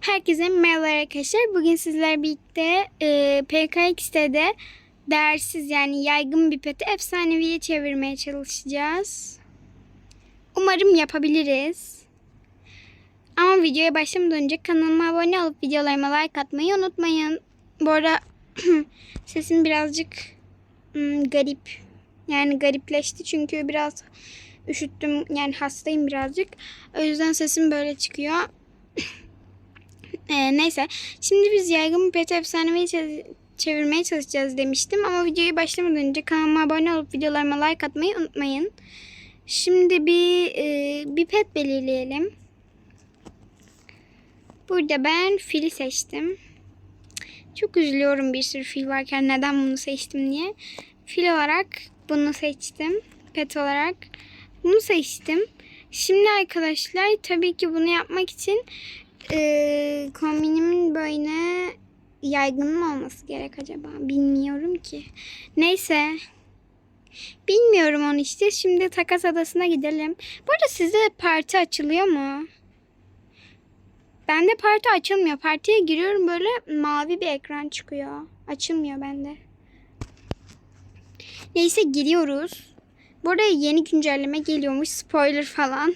Herkese merhaba arkadaşlar. Bugün sizler birlikte e, PKX'de de değersiz yani yaygın bir peti efsaneviye çevirmeye çalışacağız. Umarım yapabiliriz. Ama videoya başlamadan önce kanalıma abone olup videolarıma like atmayı unutmayın. Bu arada sesim birazcık hmm, garip. Yani garipleşti çünkü biraz üşüttüm. Yani hastayım birazcık. O yüzden sesim böyle çıkıyor. Ee, neyse. Şimdi biz yaygın bir pet efsanevi çe- çevirmeye çalışacağız demiştim. Ama videoyu başlamadan önce kanalıma abone olup videolarıma like atmayı unutmayın. Şimdi bir e, bir pet belirleyelim. Burada ben fili seçtim. Çok üzülüyorum bir sürü fil varken neden bunu seçtim diye. Fil olarak bunu seçtim. Pet olarak bunu seçtim. Şimdi arkadaşlar tabii ki bunu yapmak için e, kombinimin böyle yaygın mı olması gerek acaba? Bilmiyorum ki. Neyse. Bilmiyorum onu işte. Şimdi takas adasına gidelim. Bu arada sizde parti açılıyor mu? Bende parti açılmıyor. Partiye giriyorum böyle mavi bir ekran çıkıyor. Açılmıyor bende. Neyse giriyoruz. Bu arada yeni güncelleme geliyormuş. Spoiler falan.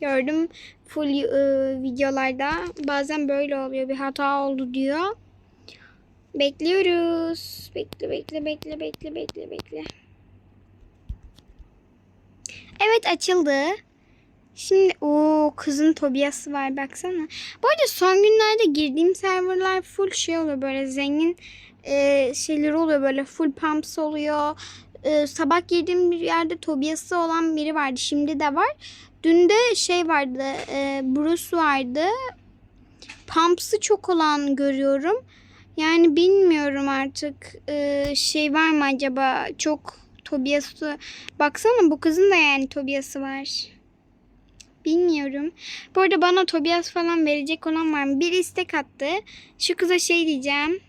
Gördüm full e, videolarda. Bazen böyle oluyor. Bir hata oldu diyor. Bekliyoruz. Bekle bekle bekle bekle bekle bekle. Evet açıldı. Şimdi o kızın Tobias'ı var baksana. Bu arada son günlerde girdiğim serverlar full şey oluyor böyle zengin e, şeyleri oluyor böyle full pumps oluyor. E, sabah girdiğim bir yerde Tobias'ı olan biri vardı. Şimdi de var. Dün de şey vardı. E, Bruce vardı. Pumps'ı çok olan görüyorum. Yani bilmiyorum artık e, şey var mı acaba çok Tobias'ı. Baksana bu kızın da yani Tobias'ı var. Bilmiyorum. Bu arada bana Tobias falan verecek olan var mı? Bir istek attı. Şu kıza şey diyeceğim.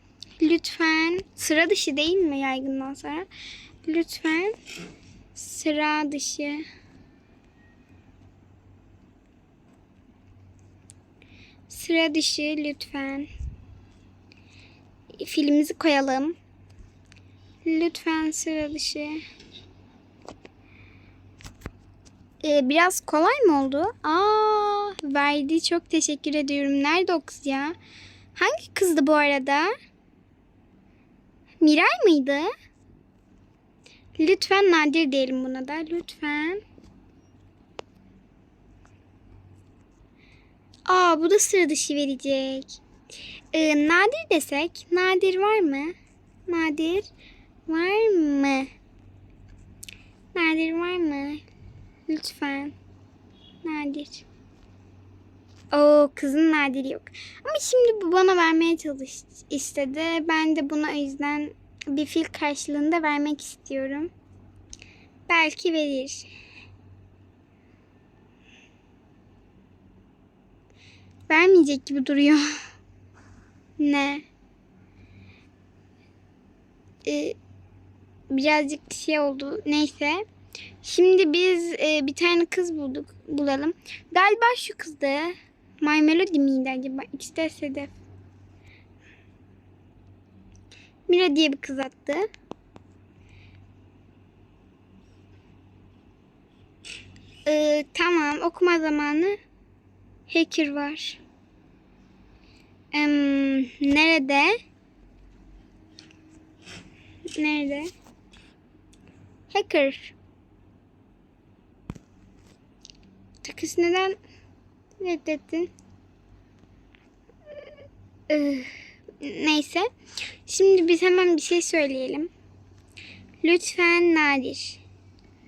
Lütfen sıra dışı değil mi yaygından sonra? Lütfen sıra dışı. Sıra dışı lütfen. Filmimizi koyalım. Lütfen sıra dışı. Ee, biraz kolay mı oldu? Aa, verdi. Çok teşekkür ediyorum. Nerede o kız ya? Hangi kızdı bu arada? Miray mıydı? Lütfen nadir diyelim buna da. Lütfen. Aa bu da sıra dışı verecek. Ee, nadir desek. Nadir var mı? Nadir var mı? Nadir var mı? Lütfen. Nadir. Oo kızın nadiri yok. Ama şimdi bu bana vermeye çalış istedi. Ben de buna o yüzden bir fil karşılığında vermek istiyorum. Belki verir. Vermeyecek gibi duruyor. ne? Ee, birazcık şey oldu. Neyse. Şimdi biz e, bir tane kız bulduk. Bulalım. Galiba şu kızdı. My Melody miydi acaba? İkisi de Sedef. Mira diye bir kız attı. Ee, tamam okuma zamanı. Hacker var. Em, nerede? Nerede? Hacker. Takas neden reddettin? Ee, neyse. Şimdi biz hemen bir şey söyleyelim. Lütfen nadir.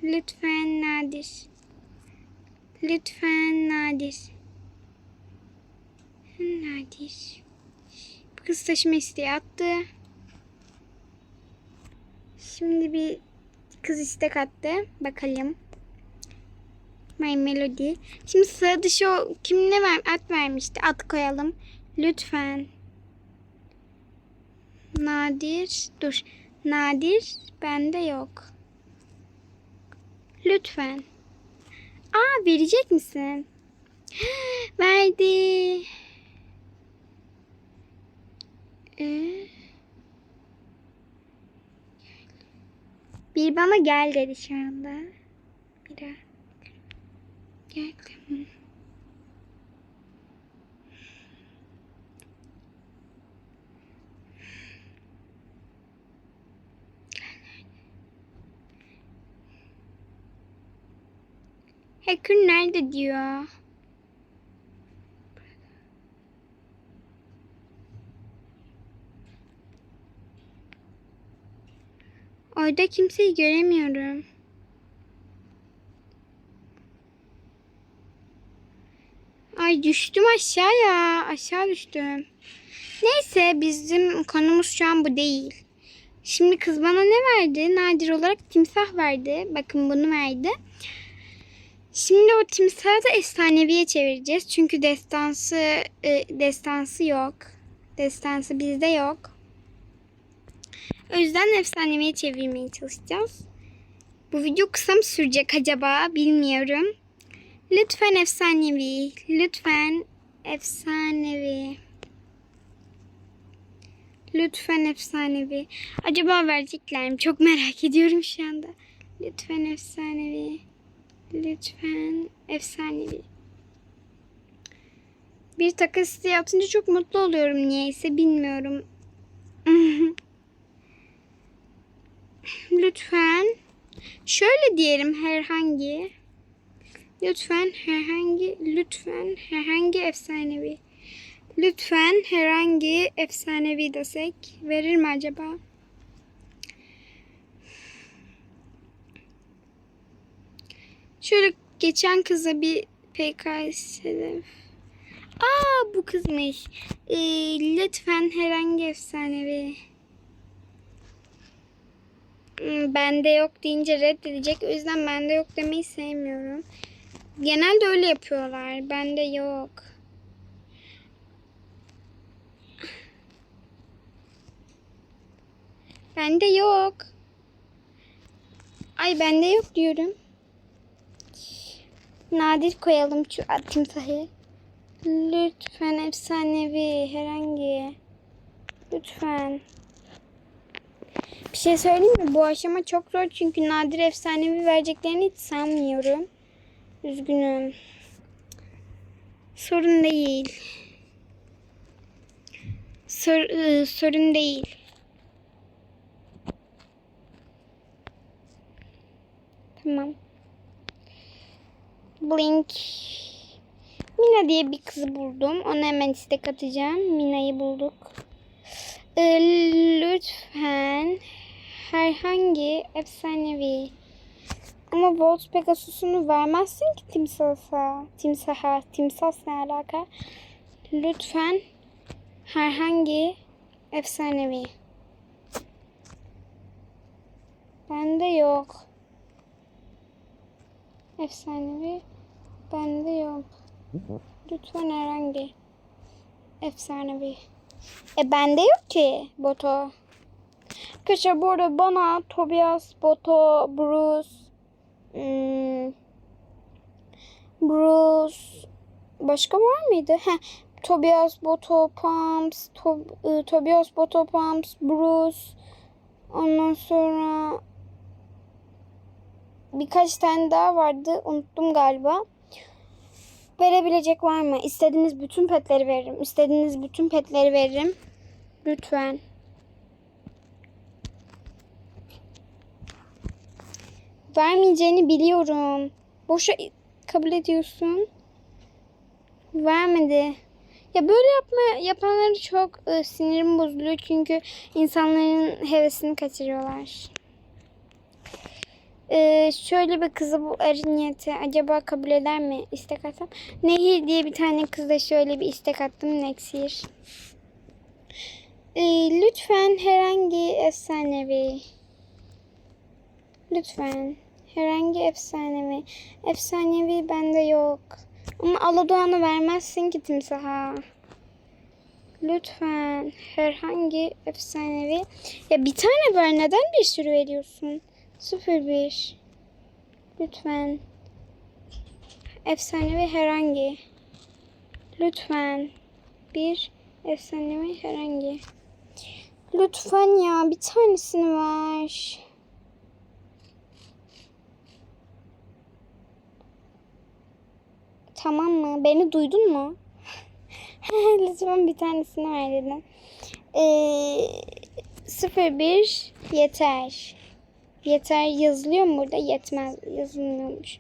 Lütfen nadir. Lütfen nadir. Nadir. Bu kız taşıma isteği attı. Şimdi bir kız istek attı. Bakalım. My Melody. Şimdi sıra dışı o kim ne ver, at vermişti. At koyalım. Lütfen. Nadir. Dur. Nadir bende yok. Lütfen. Aa verecek misin? Verdi. Ee, bir bana gel dedi şu anda. Bir daha. Geldim. Hacker nerede diyor. Orada kimseyi göremiyorum. Ay düştüm aşağıya. Aşağı düştüm. Neyse bizim konumuz şu an bu değil. Şimdi kız bana ne verdi? Nadir olarak timsah verdi. Bakın bunu verdi. Şimdi o timsahı da efsaneviye çevireceğiz. Çünkü destansı e, destansı yok. Destansı bizde yok. O yüzden efsaneviye çevirmeye çalışacağız. Bu video kısa mı sürecek acaba bilmiyorum. Lütfen efsanevi. Lütfen efsanevi. Lütfen efsanevi. Acaba verecekler mi? Çok merak ediyorum şu anda. Lütfen efsanevi. Lütfen efsanevi. Bir takas isteği atınca çok mutlu oluyorum niyeyse bilmiyorum. Lütfen şöyle diyelim herhangi lütfen herhangi lütfen herhangi efsanevi lütfen herhangi efsanevi desek verir mi acaba? Şöyle geçen kıza bir PKS hedef. Aa bu kızmış. Ee, lütfen herhangi efsanevi. Hmm, Bende yok deyince reddedecek. O yüzden bende yok demeyi sevmiyorum. Genelde öyle yapıyorlar. Bende yok. Bende yok. Ay bende yok diyorum. Nadir koyalım şu timsahı. Lütfen efsanevi herhangi. Lütfen. Bir şey söyleyeyim mi? Bu aşama çok zor çünkü nadir efsanevi vereceklerini hiç sanmıyorum. Üzgünüm. Sorun değil. Sor, ıı, sorun değil. Tamam. Blink. Mina diye bir kızı buldum. Ona hemen istek atacağım. Mina'yı bulduk. Ee, lütfen herhangi efsanevi ama Volt Pegasus'unu vermezsin ki timsaha. Timsaha. Timsah ne alaka? Lütfen herhangi efsanevi. Bende yok. Efsanevi. Bende yok. Lütfen herhangi. Efsanevi. E bende yok ki Boto. Arkadaşlar bu arada bana Tobias, Boto, Bruce, hmm, Bruce başka var mıydı? Heh, Tobias, Boto, Pumps, to, ıı, Tobias, Boto, Pumps, Bruce. Ondan sonra birkaç tane daha vardı. Unuttum galiba. Verebilecek var mı? İstediğiniz bütün petleri veririm. İstediğiniz bütün petleri veririm. Lütfen. Vermeyeceğini biliyorum. Boşa kabul ediyorsun. Vermedi. Ya böyle yapma yapanları çok e, sinirim bozuluyor çünkü insanların hevesini kaçırıyorlar. Ee, şöyle bir kızı bu arı niyeti acaba kabul eder mi istek atsam? Nehir diye bir tane kızla şöyle bir istek attım Nexir. Ee, lütfen herhangi efsanevi. Lütfen herhangi efsanevi. Efsanevi bende yok. Ama Aladoğan'ı vermezsin ki timsaha. Lütfen herhangi efsanevi. Ya bir tane ver neden bir sürü veriyorsun? 01 Lütfen. Efsanevi herhangi. Lütfen. Bir efsanevi herhangi. Lütfen ya bir tanesini ver. Tamam mı? Beni duydun mu? Lütfen bir tanesini ver dedim. Ee, 01 yeter. Yeter yazılıyor mu burada? Yetmez. Yazılmıyormuş.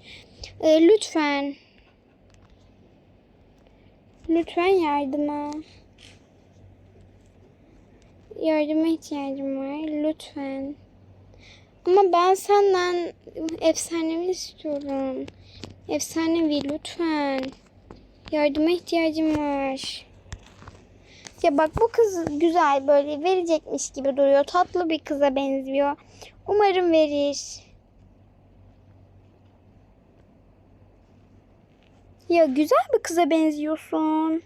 Ee, lütfen. Lütfen yardıma. Yardıma ihtiyacım var. Lütfen. Ama ben senden efsanevi istiyorum. Efsanevi lütfen. Yardıma ihtiyacım var. Ya bak bu kız güzel böyle verecekmiş gibi duruyor. Tatlı bir kıza benziyor. Umarım verir. Ya güzel bir kıza benziyorsun.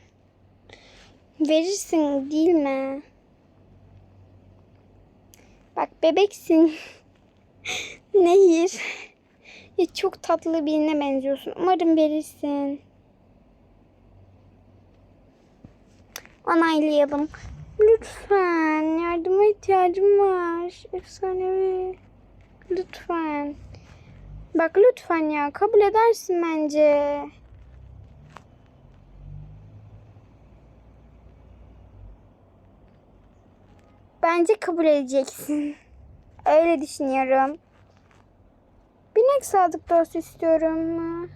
Verirsin değil mi? Bak bebeksin. Nehir. Ya çok tatlı birine benziyorsun. Umarım verirsin. Onaylayalım. Lütfen yardıma ihtiyacım var. Efsanevi. Lütfen. Bak lütfen ya kabul edersin bence. Bence kabul edeceksin. Öyle düşünüyorum. Binek sadık dost istiyorum.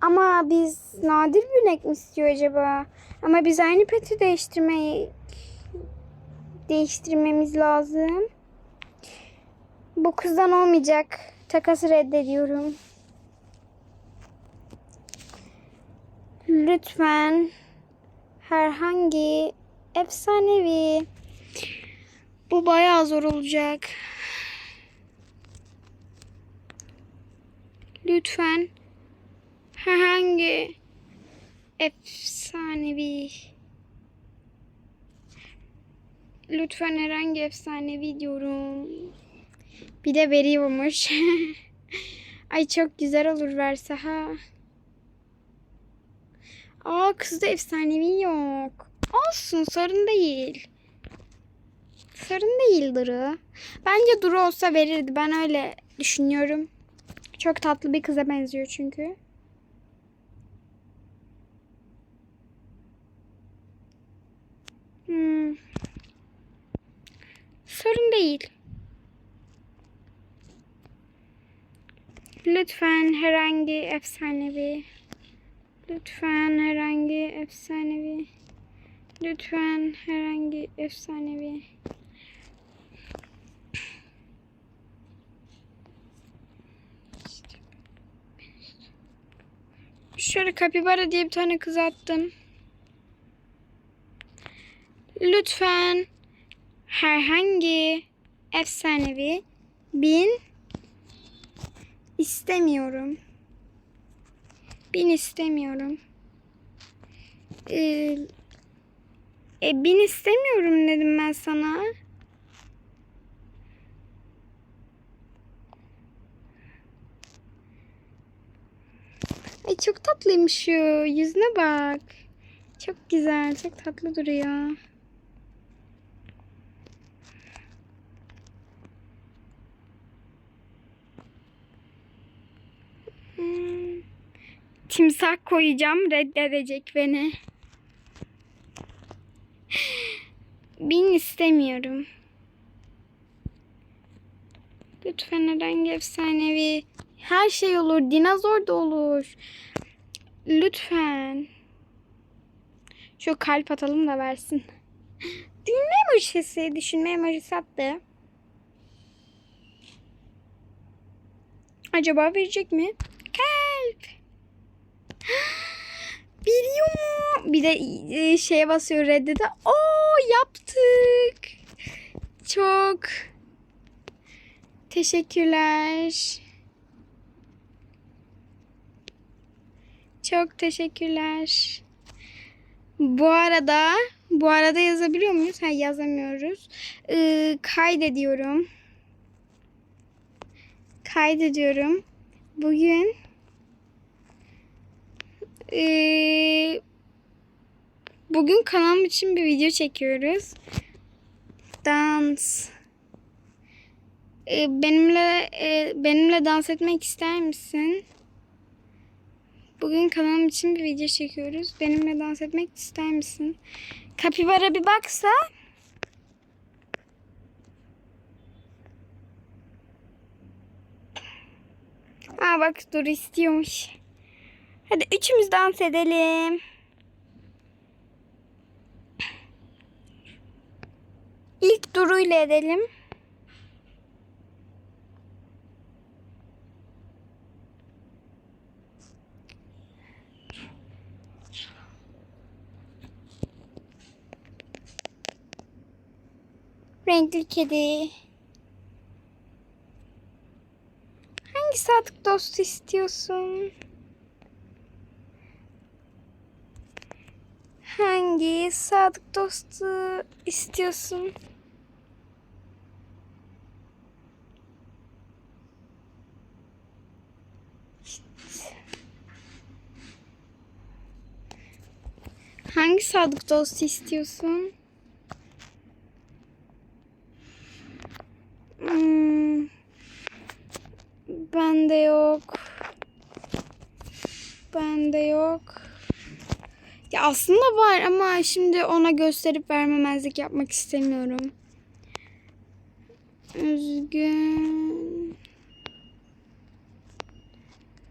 Ama biz nadir binek mi istiyor acaba? Ama biz aynı peti değiştirmeyi değiştirmemiz lazım. Bu kızdan olmayacak. Takası reddediyorum. Lütfen herhangi efsanevi bu bayağı zor olacak. Lütfen herhangi efsanevi lütfen herhangi efsanevi diyorum. Bir de veriyormuş. Ay çok güzel olur verse ha. Aa kızda efsanevi yok. Olsun sorun değil. Sorun değil Duru. Bence Duru olsa verirdi. Ben öyle düşünüyorum. Çok tatlı bir kıza benziyor çünkü. Hmm. Sorun değil. Lütfen herhangi efsanevi. Lütfen herhangi efsanevi. Lütfen herhangi efsanevi. Şöyle kapibara diye bir tane kız attım. Lütfen herhangi efsanevi bin istemiyorum. Bin istemiyorum. Ee, e, bin istemiyorum dedim ben sana. Ay çok tatlıymış şu. Yüzüne bak. Çok güzel. Çok tatlı duruyor. Hmm. Timsah koyacağım. Reddedecek beni. Bin istemiyorum. Lütfen herhangi efsanevi. Her şey olur. Dinozor da olur. Lütfen. Şu kalp atalım da versin. Düşünme emojisi. Düşünme emojisi attı. Acaba verecek mi? Kalp. Biliyor mu? Bir de e, şeye basıyor reddede. Oo yaptık. Çok teşekkürler. Çok teşekkürler. Bu arada bu arada yazabiliyor muyuz? Ha yazamıyoruz. Ee, kaydediyorum. Kaydediyorum. Bugün ee, bugün kanalım için bir video çekiyoruz. Dans. Ee, benimle e, benimle dans etmek ister misin? Bugün kanalım için bir video çekiyoruz. Benimle dans etmek ister misin? Kapibara bir baksa. Aa bak dur istiyormuş. Hadi üçümüz dans edelim. İlk Duru ile edelim. Renkli kedi. Hangi sadık dostu istiyorsun? Hangi sadık dostu istiyorsun? Hangi sadık dostu istiyorsun? Hmm, bende yok. Bende yok. Ya aslında var ama şimdi ona gösterip vermemezlik yapmak istemiyorum. Üzgün.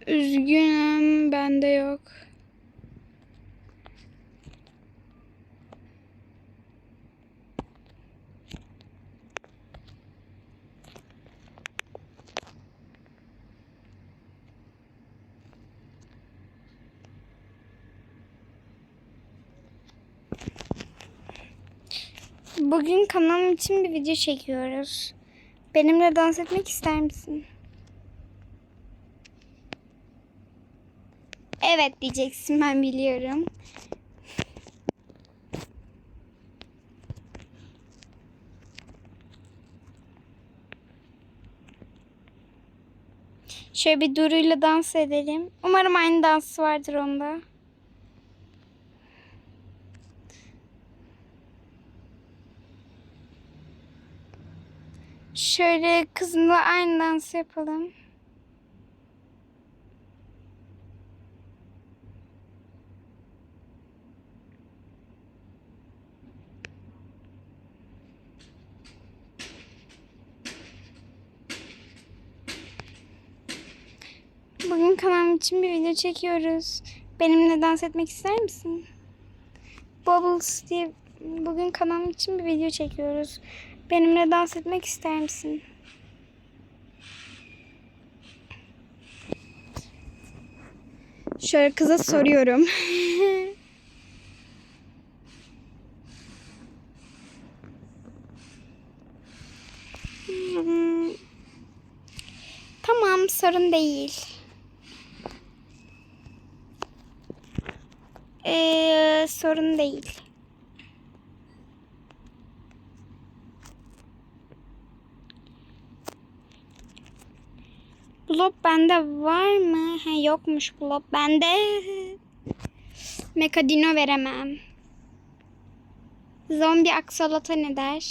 Üzgünüm bende yok. Bugün kanalım için bir video çekiyoruz. Benimle dans etmek ister misin? Evet diyeceksin ben biliyorum. Şöyle bir Duru'yla dans edelim. Umarım aynı dansı vardır onda. Şöyle kızımla aynı dans yapalım. Bugün kanalım için bir video çekiyoruz. Benimle dans etmek ister misin? Bubbles diye bugün kanalım için bir video çekiyoruz. Benimle dans etmek ister misin? Şöyle kıza soruyorum. Tamam sorun değil. Ee, sorun değil. Blob bende var mı? He, yokmuş blob bende. Mekadino veremem. Zombi aksolota ne der?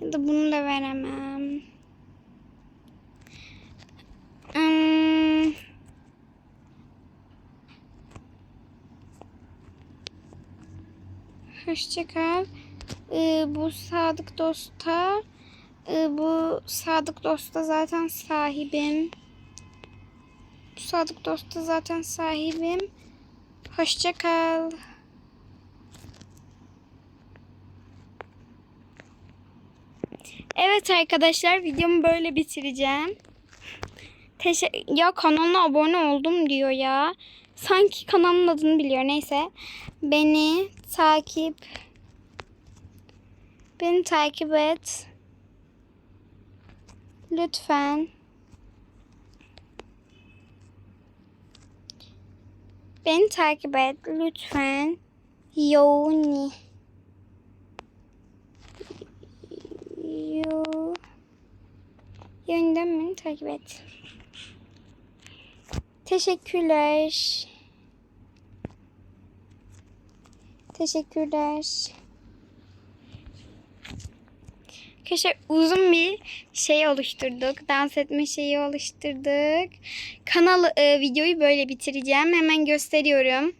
Ya da bunu da veremem. Hmm. Hoşçakal. Ee, bu sadık dosta bu sadık dosta zaten sahibim. Bu sadık dosta zaten sahibim. Hoşça kal. Evet arkadaşlar videomu böyle bitireceğim. Teşekkür ya kanalına abone oldum diyor ya. Sanki kanalın adını biliyor. Neyse. Beni takip Beni takip et. Lütfen. Beni takip et lütfen. Yoni. Yo. Yönden beni takip et. Teşekkürler. Teşekkürler. Arkadaşlar uzun bir şey oluşturduk. Dans etme şeyi oluşturduk. Kanal e, videoyu böyle bitireceğim. Hemen gösteriyorum.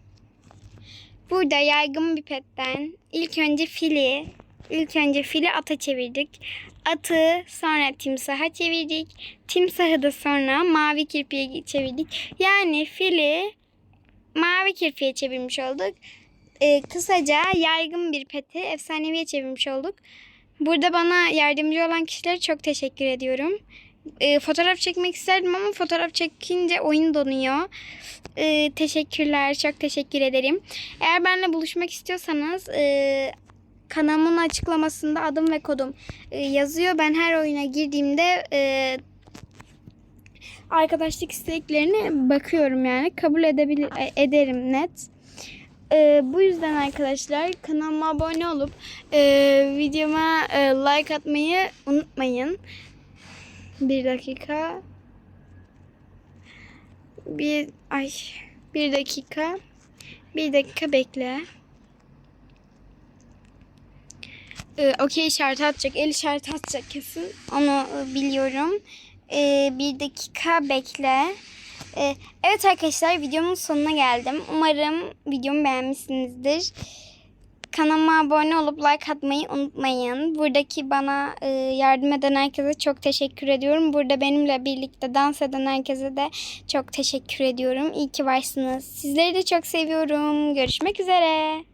Burada yaygın bir petten ilk önce fili, ilk önce fili ata çevirdik. Atı sonra timsaha çevirdik. Timsahı da sonra mavi kirpiye çevirdik. Yani fili mavi kirpiye çevirmiş olduk. Ee, kısaca yaygın bir peti efsaneviye çevirmiş olduk. Burada bana yardımcı olan kişilere çok teşekkür ediyorum. Ee, fotoğraf çekmek isterdim ama fotoğraf çekince oyun donuyor. Ee, teşekkürler, çok teşekkür ederim. Eğer benimle buluşmak istiyorsanız e, kanalımın açıklamasında adım ve kodum e, yazıyor. Ben her oyuna girdiğimde e, arkadaşlık isteklerine bakıyorum yani. Kabul edebilir e, ederim net. E, bu yüzden arkadaşlar kanalıma abone olup e, videoma e, like atmayı unutmayın. Bir dakika. Bir ay bir dakika. Bir dakika bekle. Ee, okey işareti atacak. El işareti atacak kesin. Onu biliyorum. Ee, bir dakika bekle. Ee, evet arkadaşlar videomun sonuna geldim. Umarım videomu beğenmişsinizdir. Kanalıma abone olup like atmayı unutmayın. Buradaki bana e, yardım eden herkese çok teşekkür ediyorum. Burada benimle birlikte dans eden herkese de çok teşekkür ediyorum. İyi ki varsınız. Sizleri de çok seviyorum. Görüşmek üzere.